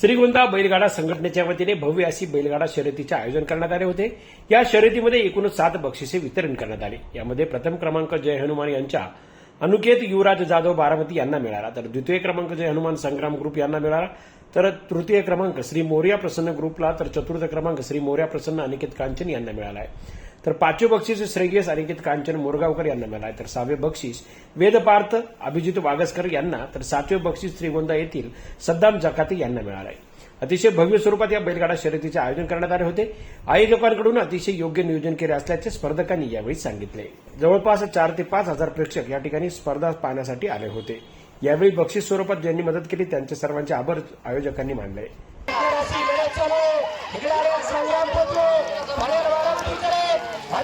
श्रीगोंदा बैलगाडा संघटनेच्या वतीने भव्य अशी बैलगाडा शर्यतीचे आयोजन करण्यात आले होते. या शर्यतीमध्ये एकूण सात बक्षिसे वितरण करण्यात आले. यामध्ये प्रथम क्रमांक जय हनुमान यांच्या अनुकेत युवराज जाधव बारामती यांना मिळाला. तर द्वितीय क्रमांक जय हनुमान संग्राम ग्रुप यांना मिळाला. तर तृतीय क्रमांक श्री मोर्या प्रसन्न ग्रुपला तर चतुर्थ क्रमांक श्री मोर्या प्रसन्न अनिकेत कांचन यांना मिळाला आहे. तर पाचवे बक्षीस श्रेयस अनिकेत कांचन मोरगावकर यांना मिळाले. तर सहावे बक्षीस वेदपार्थ अभिजित वागसकर यांना तर सातवे बक्षीस श्रीगोंदा येथील सद्दाम जकाती यांना मिळाले. आहे अतिशय भव्य स्वरूपात या बैलगाडा शर्यतीचे आयोजन करण्यात आले होते. आयोजकांकडून अतिशय योग्य नियोजन केले असल्याचे स्पर्धकांनी यावेळी सांगितले. जवळपास चार ते पाच हजार प्रेक्षक या ठिकाणी स्पर्धा पाहण्यासाठी आले होते. यावेळी बक्षीस स्वरूपात ज्यांनी मदत केली त्यांचे सर्वांचे आभार आयोजकांनी मानले अशी लढत चालू आहे. इकडे आले संग्राम पत्र पडेल बारामतीकडे अतिशय सुंदर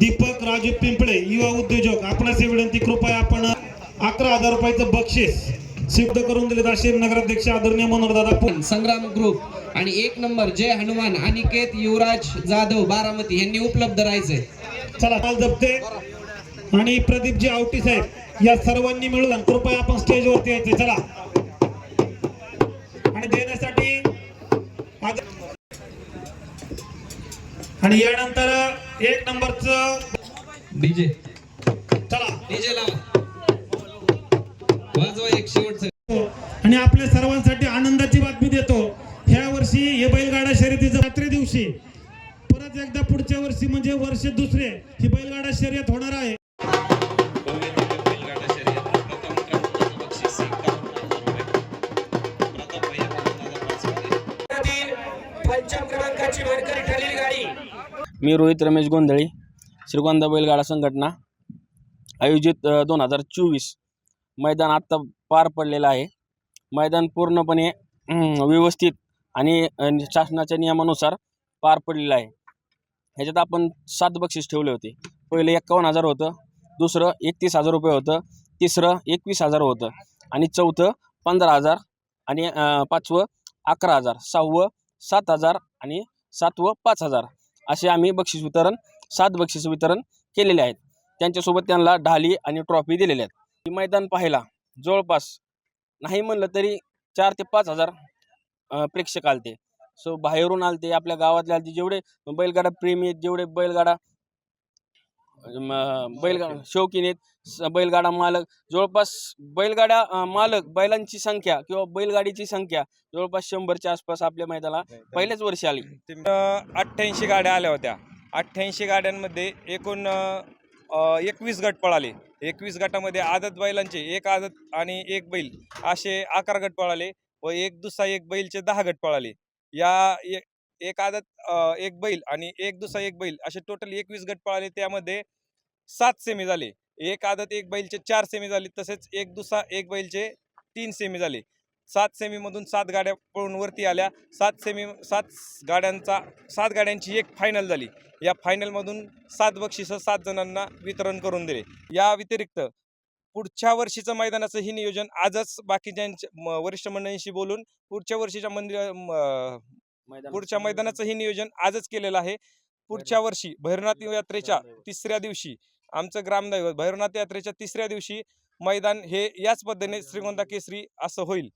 दीपक राजू पिंपळे युवा उद्योजक आपणास विनंती कृपया आपण अकरा हजार रुपयाचं बक्षीस सिद्ध करून दिले असे नगराध्यक्ष आदरणीय मनोहरदादा पु- संग्राम ग्रुप आणि एक नंबर जय हनुमान अनिकेत युवराज जाधव बारामती यांनी उपलब्ध राहायचंय. चला काल जपते. आणि प्रदीपजी आवटी साहेब या सर्वांनी मिळून कृपया आपण स्टेजवरती यायचे. चला. आणि देण्यासाठी आणि यानंतर एक नंबरचं डीजे. चला. डीजे लावा. वाजवा एक शेवटचं. आणि आपल्या सर्वांसाठी आनंदाची बातमी देतो. ह्या वर्षी हे बैलगाडा शर्यतीचं रात्री दिवशी परत एकदा पुढच्या वर्षी म्हणजे वर्ष दुसरे ही बैलगाडा शर्यत होणार आहे. पंचम क्रमांकाची मानकरी ठरलेली गाडी. मी रोहित रमेश गोंधळी श्रीगोंदा बैलगाडा संघटना आयोजित दोन हजार चोवीस मैदान आत्ता पार पडलेलं आहे. मैदान पूर्णपणे व्यवस्थित आणि शासनाच्या नियमानुसार पार पडलेलं आहे. ह्याच्यात आपण सात बक्षीस ठेवले होते. पहिलं एक्कावन्न हजार होतं दुसरं एकतीस हजार रुपये होतं तिसरं एकवीस हजार होतं आणि चौथं पंधरा हजार आणि पाचवं अकरा हजार सहावं सात हजार आणि सात व पाच हजार असे आम्ही बक्षीस वितरण सात बक्षीस वितरण केलेले आहेत. त्यांच्यासोबत त्यांना ढाली आणि ट्रॉफी दिलेल्या आहेत. ही मैदान पाहायला जवळपास नाही म्हणलं तरी चार ते पाच हजार प्रेक्षक आलते. सो बाहेरून आलते आपल्या गावातले आलते जेवढे बैलगाडा प्रेमी आहेत जेवढे बैलगाडा बैलगाडा शौकीन आहेत. बैलगाडा मालक. जवळपास बैलगाडा मालक बैलांची संख्या किंवा बैलगाडीची संख्या जवळपास शंभरच्या आसपास आपल्या मैदानाला पहिल्याच वर्षी आली. अठ्ठ्याऐंशी गाड्या आल्या होत्या. अठ्ठ्याऐंशी गाड्यांमध्ये एकूण एकवीस गट पळाले. एकवीस गटामध्ये आदत बैलांचे एक आदत आणि एक बैल असे अकरा गट पळाले व एक दुसरा एक बैलचे दहा गट पळाले. या एक आदत एक बैल आणि एक दुसरा एक बैल असे टोटल एकवीस गट पळाले. त्यामध्ये सात सेमी झाले. एक आदत एक बैलचे चार सेमी झाले. तसेच एक दुसरा एक बैलचे तीन सेमी झाले. सात सेमीमधून सात गाड्या पळून वरती आल्या. सात सेमी सात गाड्यांचा सात गाड्यांची एक फायनल झाली. या फायनलमधून सात बक्षिसं सात जणांना वितरण करून दिले. या व्यतिरिक्त पुढच्या वर्षीचं मैदानाचं ही नियोजन आजच बाकीच्या वरिष्ठ मंडळींशी बोलून पुढच्या वर्षीच्या मंदिर पुढच्या मैदानाचं ही नियोजन आजच केलेलं आहे. पुढच्या वर्षी भैरवनाथ यात्रेच्या तिसऱ्या दिवशी आमचं ग्रामदैवत भैरवनाथ यात्रेच्या तिसऱ्या दिवशी मैदान हे याच पद्धतीने श्रीगोंदा केसरी असं होईल.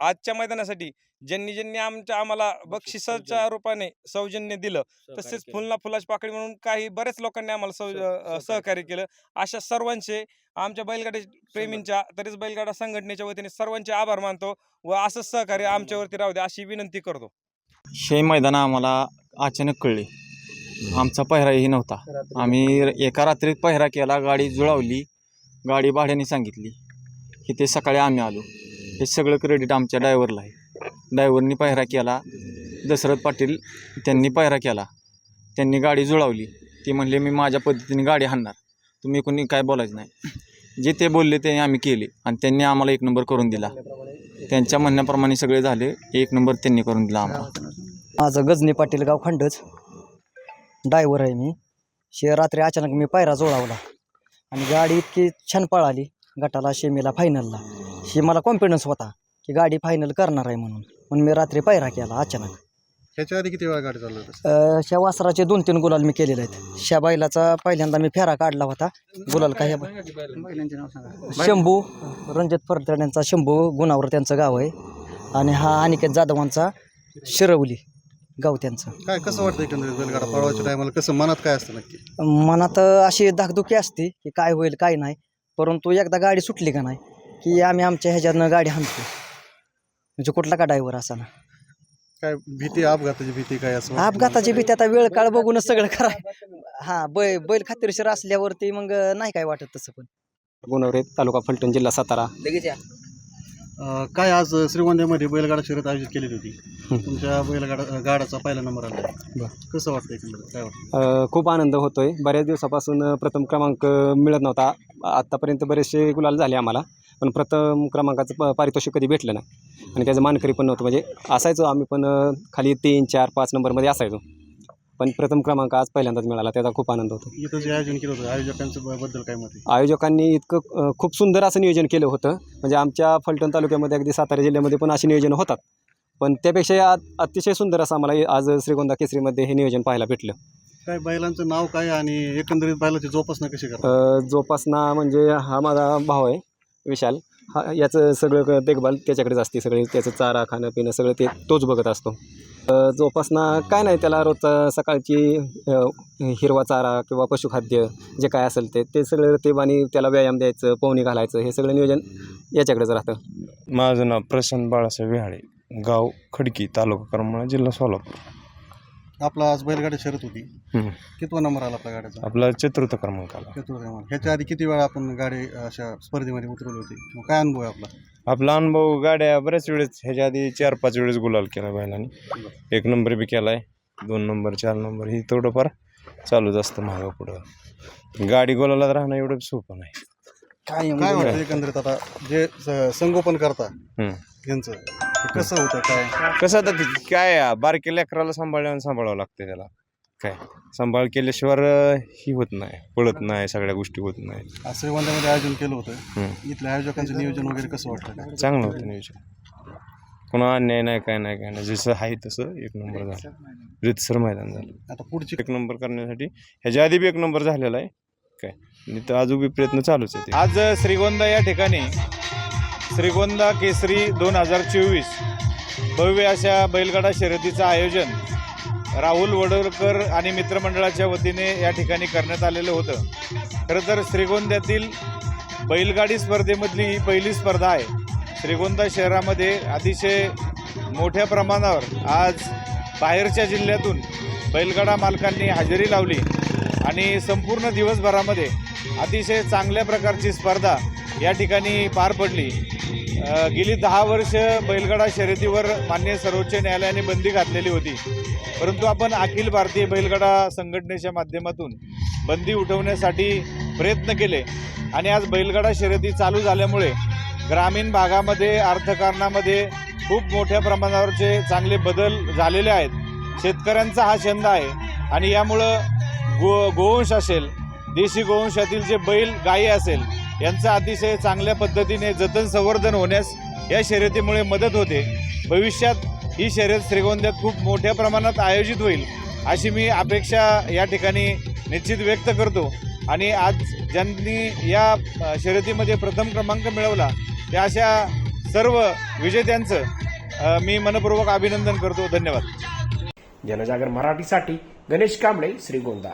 आजच्या मैदानासाठी ज्यांनी ज्यांनी आमच्या आम्हाला बक्षिसाच्या रूपाने सौजन्य दिलं तसेच फुलना फुलाची पाकळी म्हणून काही बऱ्याच लोकांनी आम्हाला सहकार्य केलं. अशा सर्वांचे आमच्या बैलगाडी प्रेमींच्या तरीच बैलगाडा संघटनेच्या वतीने सर्वांचे आभार मानतो व असंच सहकार्य आमच्यावरती राहू द्या अशी विनंती करतो. हे मैदान आम्हाला अचानक कळले. आमचा पहिराही नव्हता. आम्ही एका रात्रीत पहिरा केला गाडी जुळवली गाडी भाड्याने सांगितली की ते सकाळी आम्ही आलो. हे सगळं क्रेडिट आमच्या ड्रायव्हरला आहे. ड्रायव्हरनी पहिरा केला दशरथ पाटील त्यांनी पहिरा केला त्यांनी गाडी जुळवली. ते म्हणले मी माझ्या पद्धतीने गाडी हाणणार. तुम्ही कोणी काय बोलायचं नाही. जे ते बोलले ते आम्ही केले. आणि त्यांनी आम्हाला एक नंबर करून दिला. त्यांच्या म्हणण्याप्रमाणे सगळे झाले. एक नंबर त्यांनी करून दिला आम्हाला. माझं गजनी पाटील गाव खंडच. ड्रायव्हर आहे मी. शे रात्री अचानक मी पायरा जोडावला आणि गाडी इतकी छान पळाली गटाला शेमीला फायनलला शे मला कॉन्फिडन्स होता की गाडी फायनल करणार आहे म्हणून. म्हणून मी रात्री पायरा केला अचानक. ह्याच्या आधी किती वेळा गाडी चालवत अ, ह्या वासराचे दोन तीन गुलाल मी केलेले आहेत. ह्या बैलाचा पहिल्यांदा मी फेरा काढला होता. गुलाल काय शंभू रणजित फरतड यांचा शंभू गुणावर त्यांचं गाव आहे. आणि हा अनिकेत जाधवांचा शिरवली. गाव त्यांचं. काय कसं वाटतं एकंदरीत बैलगाडा? पळवायच्या टायमाला कसं मनात काय असतं नक्की? मनात अशी धाकधुकी असते की काय होईल काय नाही. परंतु एकदा गाडी सुटली का नाही की आम्ही आमच्या ह्याच्यातनं गाडी हाणतो. म्हणजे कुठला का ड्रायव्हर असा ना. काय भीती अपघाताची भीती काय असं? अपघाताची भीती आता वेळ काळ बघूनच सगळं कराय हा बै बैल खात्रीशीर असल्यावरती मग नाही काय वाटत तसं पण. गुणवरे तालुका फलटण जिल्हा सातारा. अं, काय आज श्रीगोंद्यामध्ये बैलगाडा शर्यत आयोजित केलेली होती? तुमच्या बैलगाडा गाडाचा पहिला नंबर आला कसं वाटतं एकंदरीत? काय वाटतं अ, खूप आनंद होतोय. बऱ्याच दिवसापासून अ, प्रथम क्रमांक मिळत नव्हता. आत्तापर्यंत बरेचसे गुलाल झाले आम्हाला. पण प्रथम क्रमांकाचं प पारितोषिक कधी भेटलं नाही. आणि त्याचं मानकरी पण नव्हतं. म्हणजे असायचो आम्ही पण अ, खाली तीन चार पाच नंबरमध्ये असायचो. पण प्रथम क्रमांक आज पहिल्यांदाच मिळाला त्याचा खूप आनंद होतो. इथं जे आयोजन केलं होतं आयोजकांचं ब- बद्दल काय मत आहे? आयोजकांनी इतकं अ, खूप सुंदर असं नियोजन केलं होतं. म्हणजे आमच्या फलटण तालुक्यामध्ये अगदी सातारा जिल्ह्यामध्ये पण असे नियोजन होतात. पण त्यापेक्षा या अतिशय सुंदर असं आम्हाला हे आज श्रीगोंदा केसरीमध्ये हे नियोजन पाहायला भेटलं. काय बैलांचं नाव काय आणि एकंदरीत बैलाची जोपासना कशी करतात अ, जोपासना म्हणजे हा माझा भाव आहे विशाल. हा याचं सगळं क- देखभाल त्याच्याकडेच असते सगळे त्याचं चारा खाणं पिणं सगळं ते तोच बघत असतो. जोपासना काय नाही त्याला रोज सकाळची हिरवा चारा किंवा पशुखाद्य जे काय असेल ते ते सगळं ते आणि त्याला व्यायाम द्यायचं पोहणी घालायचं हे सगळं नियोजन याच्याकडेच राहतं. माझं नाव प्रशांत बाळासाहेब विहाळे गाव खडकी तालुका करमाळा जिल्हा सोलापूर. आपला आज बैलगाडी शर्यत होती. हम्म. कितवा नंबर आला आपल्या गाड्याचा आपला चतुर्थ क्रमांकाला चतुर्थ नंबर ह्याच्या आधी किती वेळा आपण गाडी अशा स्पर्धेमध्ये उतरवली होती? काय अनुभव आहे आपला? आपला अनुभव गाड्या बऱ्याच वेळेस ह्याच्या आधी चार पाच वेळेस गुलाल केला बैलांनी. एक नंबर बी केला आहे दोन नंबर चार नंबर ही थोडंफार चालूच असतं मागं पुढं. गाडी गोलाला राहणं एवढं सोपं नाही. काय वाटतं? एकंदरीत आता जे स- संगोपन करता हम्म. यांचं? ते कसं होतं काय? कसं आता ते काय आहे, बारक्या लेकराला सांभाळल्यानं सांभाळावं लागतं त्याला. काय? सांभाळ केल्याशिवाय अं, ही होत नाही पळत नाही सगळ्या गोष्टी होत नाही. आज श्रीगोंद्यामध्ये आयोजन केलं होतं. हम्म. इथल्या आयोजकांचं नियोजन वगैरे कसं वाटतं काय? चांगलं होतं नियोजन. कोणा अन्याय नाही काय नाही काय नाही. जसं आहे तसं एक नंबर झालं. रितसर मैदान झालं. आता पुढची एक नंबर करण्यासाठी ह्याच्या आधी बी एक नंबर झालेला आहे. काय? आणि तर अजून बी प्रयत्न चालूच आहे ते. आज श्रीगोंदा या ठिकाणी श्रीगोंदा केसरी दोन हजार चोवीस. भव्य अशा बैलगाडा शर्यतीचं आयोजन राहुल वडोरकर आणि मित्रमंडळाच्या वतीने या ठिकाणी करण्यात आलेलं होतं. खरं तर श्रीगोंद्यातील बैलगाडी स्पर्धेमधली ही पहिली स्पर्धा आहे. श्रीगोंदा शहरामध्ये अतिशय मोठ्या प्रमाणावर आज बाहेरच्या जिल्ह्यातून बैलगाडा मालकांनी हजेरी लावली आणि संपूर्ण दिवसभरामध्ये अतिशय चांगल्या प्रकारची स्पर्धा या ठिकाणी पार पडली. गेली दहा वर्ष बैलगाडा शर्यतीवर मान्य सर्वोच्च न्यायालयाने बंदी घातलेली होती. परंतु आपण अखिल भारतीय बैलगाडा संघटनेच्या माध्यमातून बंदी उठवण्यासाठी प्रयत्न केले आणि आज बैलगाडा शर्यती चालू झाल्यामुळे ग्रामीण भागामध्ये अर्थकारणामध्ये खूप मोठ्या प्रमाणावरचे चांगले बदल झालेले आहेत. शेतकऱ्यांचा हा छंद आहे आणि यामुळं गो गोवंश असेल देशी गोवंशातील जे बैल गायी असेल यांचं अतिशय चांगल्या पद्धतीने जतन संवर्धन होण्यास या शर्यतीमुळे मदत होते. भविष्यात ही शर्यत श्रीगोंद्यात खूप मोठ्या प्रमाणात आयोजित होईल अशी मी अपेक्षा या ठिकाणी निश्चित व्यक्त करतो. आणि आज ज्यांनी या शर्यतीमध्ये प्रथम क्रमांक मिळवला त्या अशा सर्व विजेत्यांचं मी मनपूर्वक अभिनंदन करतो. धन्यवाद. जनजागर मराठीसाठी गणेश कांबळे श्रीगोंदा.